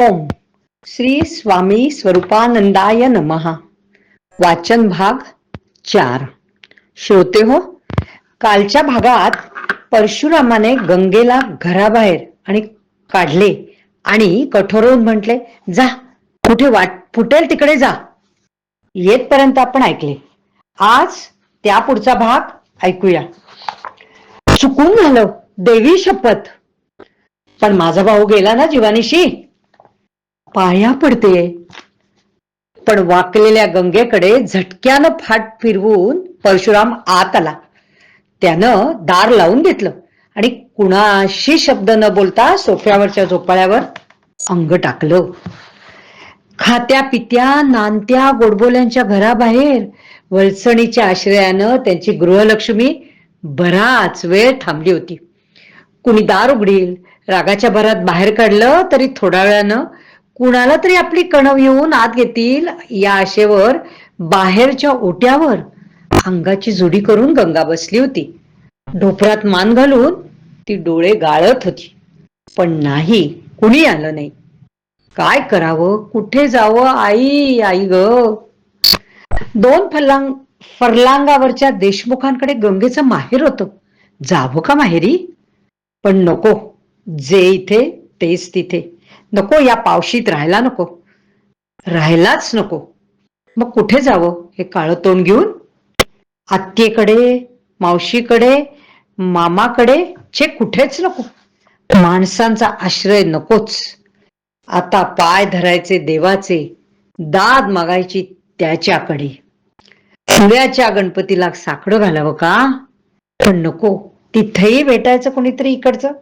ओम। श्री स्वामी स्वरूपानंदाय नमहा वाचन भाग चार। श्रोते हो कालच्या भागात परशुरामाने गंगेला घराबाहेर आणि काढले आणि कठोरवून म्हटले जा कुठे वाट फुटेल तिकडे जा. येतपर्यंत आपण ऐकले. आज त्या पुढचा भाग ऐकूया. चुकून झालं देवी शपथ. पण माझा भाऊ गेला ना जीवानीशी? पाया पडते. पण वाकलेल्या गंगेकडे झटक्यानं फाट फिरवून परशुराम आत आला. त्यानं दार लावून घेतलं आणि कुणाशी शब्द न बोलता सोफ्यावरच्या झोपाळ्यावर अंग टाकलं. खात्या पित्या नानत्या गोडबोल्यांच्या घराबाहेर वळसणीच्या आश्रयानं त्यांची गृहलक्ष्मी बराच वेळ थांबली होती. कुणी दार उघडील रागाच्या भरात बाहेर काढलं तरी थोड्या वेळानं कुणाला तरी आपली कणव येऊन आत घेतील या आशेवर बाहेरच्या ओट्यावर अंगाची जुडी करून गंगा बसली होती. ढोपरात मान घालून ती डोळे गाळत होती. पण नाही कुणी आलं नाही. काय करावं? कुठे जावं? आई आई ग. दोन फलांग फरलांगावरच्या देशमुखांकडे गंगेचं माहेर होतं. जावं का माहेरी? पण नको जे इथे तेच तिथे. नको या पावशीत राहायला नको. राहायलाच नको. मग कुठे जावं? हे काळं तोंड घेऊन? आत्तेकडे मावशीकडे मामाकडे? छे कुठेच नको. माणसांचा आश्रय नकोच. आता पाय धरायचे देवाचे दाद मागायची त्याच्याकडे. पुण्याच्या गणपतीला साकडं घालावं का? पण नको. तिथेही भेटायचं कोणीतरी इकडचं.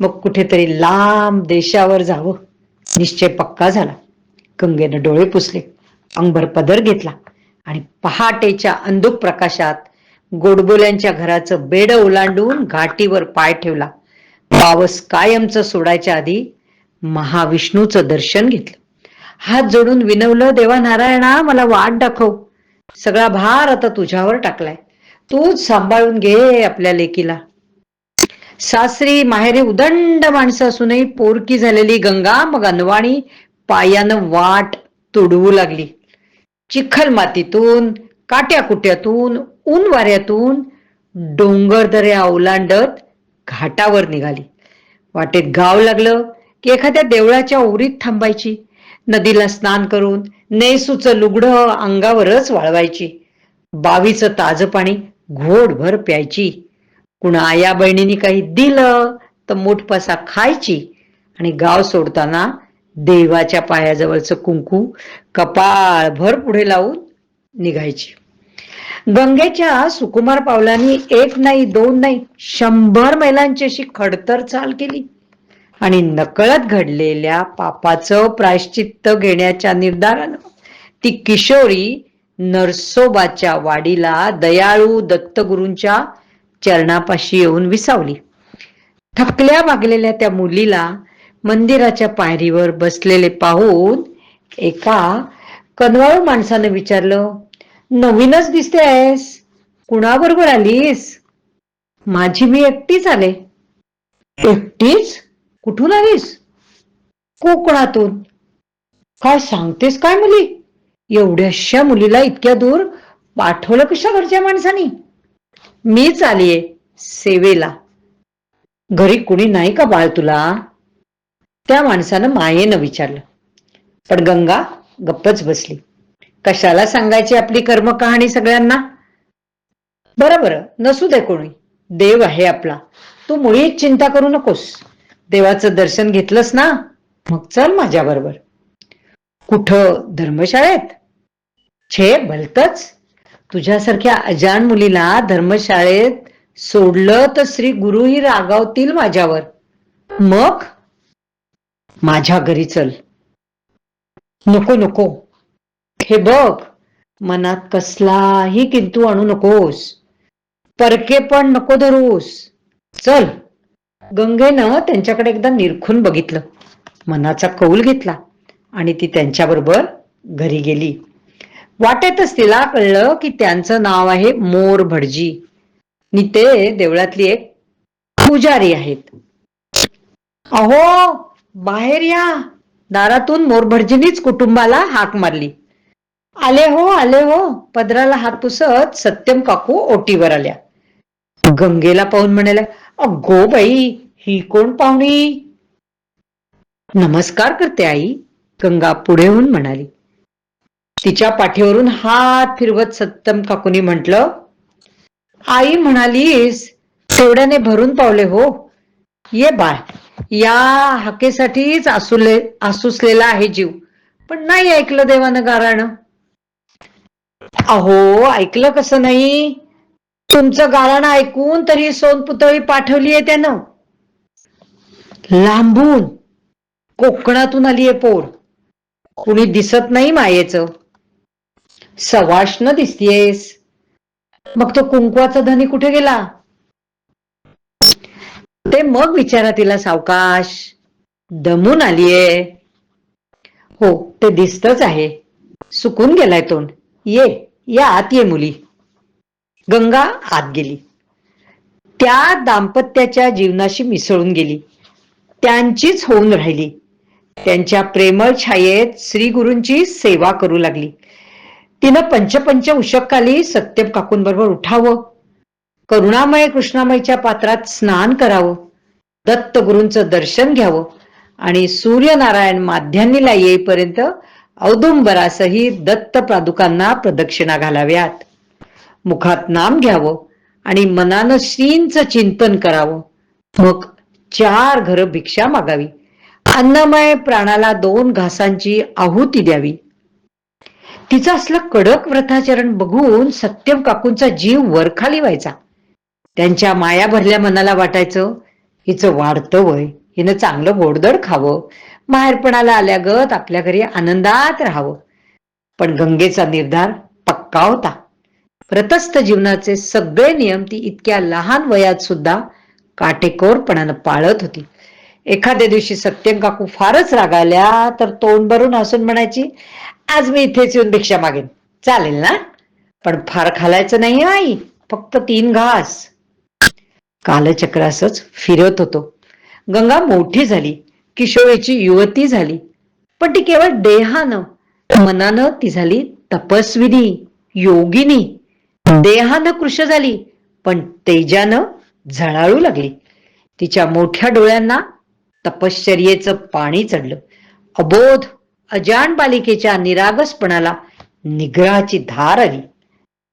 मग कुठेतरी लांब देशावर जावं. निश्चय पक्का झाला. गंगेनं डोळे पुसले. अंगभर पदर घेतला. आणि पहाटेच्या अंधुक प्रकाशात गोडबोल्यांच्या घराचं बेड ओलांडून घाटीवर पाय ठेवला. पावस कायमचं सोडायच्या आधी महाविष्णूचं दर्शन घेतलं. हात जोडून विनवलं देवा नारायणा मला वाट दाखव. सगळा भार आता तुझ्यावर टाकलाय. तूच सांभाळून घे आपल्या लेकीला. सासरी माहेरी उदंड माणसं असूनही पोरकी झालेली गंगा मग अनवाणी पायानं वाट तुडवू लागली. चिखल मातीतून काट्याकुट्यातून ऊन वाऱ्यातून डोंगर दऱ्या ओलांडत घाटावर निघाली. वाटेत गाव लागलं की एखाद्या देवळाच्या ओरीत थांबायची. नदीला स्नान करून नेसूचं लुगडं अंगावरच वाळवायची. बावीचं ताजं पाणी घोडभर प्यायची. कुणा आया बहिणीने काही दिलं तर मोठपासा खायची आणि गाव सोडताना देवाच्या पायाजवळचं कुंकू कपाळभर पुढे लावून निघायची. गंगेच्या सुकुमार पावलांनी एक नाही दोन नाही शंभर मैलांची अशी खडतर चाल केली आणि नकळत घडलेल्या पापाचं प्रायश्चित्त घेण्याच्या निर्धारानं ती किशोरी नरसोबाच्या वाडीला दयाळू दत्तगुरूंच्या चरणापाशी येऊन विसावली. थकल्या भागलेल्या त्या मुलीला मंदिराच्या पायरीवर बसलेले पाहून एका कनवाळू माणसानं विचारलं नवीनच दिसते आहेस? कुणाबरोबर आलीस? माझी मी एकटीच आले. एकटीच? कुठून आलीस? कोकणातून. काय सांगतेस काय मुली? एवढ्याशा मुलीला इतक्या दूर पाठवलं कशा घरच्या माणसानी? मीच आलीये सेवेला. घरी कुणी नाही का बाळ तुला? त्या माणसानं मायेनं विचारलं. पण गंगा गप्पच बसली. कशाला सांगायची आपली कर्म कहाणी सगळ्यांना? बरं बरं नसू दे कोणी. देव आहे आपला. तू मुळीच चिंता करू नकोस. देवाचं दर्शन घेतलंस ना? मग चल माझ्या बरोबर कुठं? धर्मशाळेत? छे भलतच. तुझ्यासारख्या अजान मुलीला धर्मशाळेत सोडलं तर श्री गुरुही रागावतील माझ्यावर. मग? माझ्या घरी चल. नको नको. हे बघ मनात कसलाही किंतू आणू नकोस. परके पण नको धरूस. चल. गंगेनं त्यांच्याकडे एकदा निरखून बघितलं. मनाचा कौल घेतला आणि ती त्यांच्याबरोबर घरी गेली. वाटेतच तिला कळलं की त्यांचं नाव आहे मोर भटजी. नि ते देवळातली एक पुजारी आहेत. अहो बाहेर या. दारातून मोरभटजीनीच कुटुंबाला हाक मारली. आले हो आले हो. पदराला हात पुसत सत्यम काकू ओटीवर आल्या. गंगेला पाहून म्हणाल्या अगो बाई ही कोण पाहुणी? नमस्कार करते आई गंगा पुढे होऊन म्हणाली. तिच्या पाठीवरून हात फिरवत सत्यम काकूनी म्हंटल आई म्हणालीस तेवढ्याने भरून पावले हो. ये बाळ या हाकेसाठीच आसुले आसुसलेला आहे जीव पण नाही ऐकलं देवानं गाराण अहो ऐकलं कसं नाही? तुमचं गाराणं ऐकून तरी सोनपुतळी पाठवली आहे त्यानं. लांबून कोकणातून आली आहे पोर. कुणी दिसत नाही मायेचं. सवाष्ण दिसतेस मग तो कुंकवाचा धनी कुठे गेला? ते मग विचारा तिला सावकाश. दमून आलीये. हो ते दिसतच आहे. सुकून गेलाय तोंड. ये या आत ये मुली. गंगा आत गेली. त्या दाम्पत्याच्या जीवनाशी मिसळून गेली. त्यांचीच होऊन राहिली. त्यांच्या प्रेमळ छायेत श्री गुरूंची सेवा करू लागली. तिनं पंचपंच उशकाली सत्यम काकूंबरोबर उठावं. करुणामय कृष्णामयच्या पात्रात स्नान करावं. दत्तगुरूंचं दर्शन घ्यावं. आणि सूर्यनारायण माध्यान्नीला येईपर्यंत औदुंबरासही दत्त प्रादुकांना प्रदक्षिणा घालाव्यात. मुखात नाम घ्यावं आणि मनानं श्रींचं चिंतन करावं. मग चार घर भिक्षा मागावी. अन्नमय प्राणाला दोन घासांची आहुती द्यावी. तिचं असलं कडक व्रताचरण बघून सत्यम काकूंचा जीव वरखाली व्हायचा. त्यांच्या माया भरल्या मनाला वाटायचं हिचं वाढतं वय हिनं चांगलं गोडदड खावं बाहेरपणाला आल्यागत आपल्या घरी आनंदात राहावं. पण गंगेचा निर्धार पक्का होता. व्रतस्थ जीवनाचे सगळे नियम ती इतक्या लहान वयात सुद्धा काटेकोरपणानं पाळत होती. एखाद्या दिवशी सत्यम काकू फारच रागाल्या तर तोंड भरून हसून म्हणायची आज मी इथेच येऊन भिक्षा मागेन. चालेल ना? पण फार खालायचं नाही आई. फक्त तीन घास. कालचक्र असंच फिरत होतो. गंगा मोठी झाली. किशोरीची युवती झाली. पण ती केवळ देहानं. मनानं ती झाली तपस्विनी योगिनी. देहानं कृश झाली पण तेजानं झळाळू लागली. तिच्या मोठ्या डोळ्यांना तपश्चर्येचं पाणी चढलं. अबोध अजान बालिकेच्या निरागसपणाला निग्रहाची धार आली.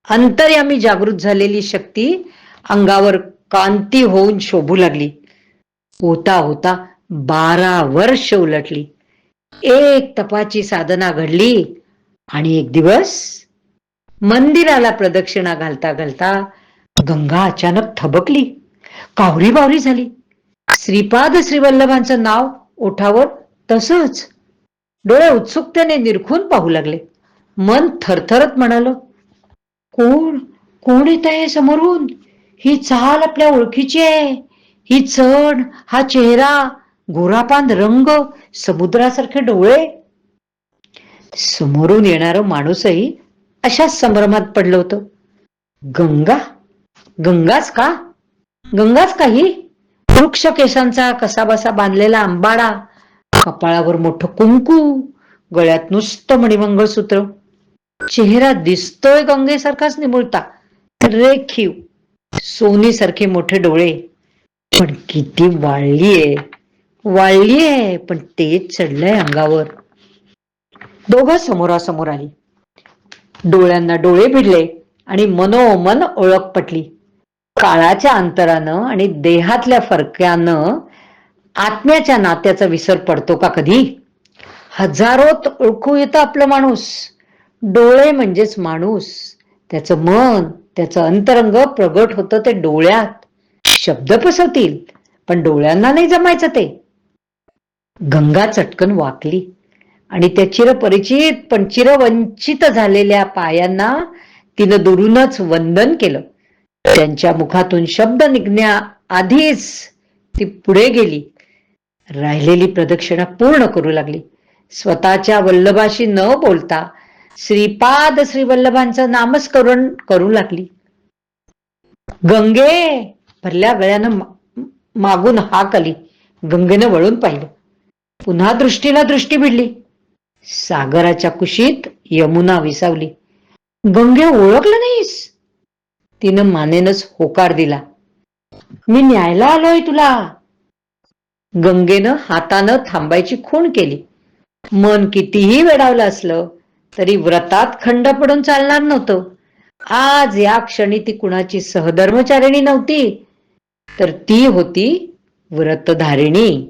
अंतर्यामी जागृत झालेली शक्ती अंगावर कांती होऊन शोभू लागली. होता होता बारा वर्ष उलटली. एक तपाची साधना घडली आणि एक दिवस मंदिराला प्रदक्षिणा घालता घालता गंगा अचानक थबकली. कावरी बावरी झाली. श्रीपाद श्रीवल्लभांचं नाव ओठावर तसंच डोळे उत्सुकतेने निरखून पाहू लागले. मन थरथरत म्हणाल कोण? कोण येत आहे समोरून? ही चाल आपल्या ओळखीची आहे. ही चढ हा चेहरा गोरापान रंग समुद्रासारखे डोळे. समोरून येणार माणूसही अशाच संभ्रमात पडलं होतं. गंगा? गंगाच का? गंगाच काही वृक्ष केसांचा कसाबसा बांधलेला आंबाडा कपाळावर मोठं कुंकू गळ्यात नुसतं मणिमंगळसूत्र. चेहरा दिसतोय गंगेसारखाच निमुळता. रेखीव सोनीसारखे मोठे डोळे. पण किती वाळलीये. वाळलीये पण तेच चढलंय अंगावर. दोघं समोरासमोर आली. डोळ्यांना डोळे भिडले आणि मनोमन ओळख पटली. काळाच्या अंतरानं आणि देहातल्या फरकानं आत्म्याच्या नात्याचा विसर पडतो का कधी? हजारोत ओळखू येतं आपलं माणूस. डोळे म्हणजेच माणूस. त्याचं मन त्याचं अंतरंग प्रगट होतं ते डोळ्यात. शब्द पसवतील पण डोळ्यांना नाही जमायचं ते. गंगा चटकन वाकली. आणि त्या चिरपरिचित पण चिरवंचित झालेल्या पायांना तिनं दुरूनच वंदन केलं. त्यांच्या मुखातून शब्द निघण्या आधीच ती पुढे गेली. राहिलेली प्रदक्षिणा पूर्ण करू लागली. स्वतःच्या वल्लभाशी न बोलता श्रीपाद श्री वल्लभांचं नामस्करण करू लागली. गंगे! भरल्या गळ्यानं मागून हाक आली. गंगेनं वळून पाहिलं. पुन्हा दृष्टीला दृष्टी भिडली. सागराच्या कुशीत यमुना विसावली. गंगे ओळखलं नाहीस? तिनं मानेनच होकार दिला. मी न्यायला आलोय तुला. गंगेनं हातानं थांबायची खूण केली. मन कितीही वेडावलं असलं तरी व्रतात खंड पडून चालणार नव्हतं. आज या क्षणी ती कुणाची सहधर्मचारिणी नव्हती तर ती होती व्रतधारिणी.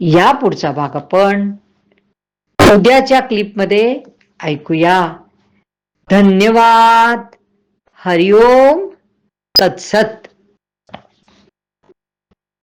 या पुढचा भाग आपण उद्याच्या क्लिपमध्ये ऐकूया. धन्यवाद. हरिओम. तत्सत.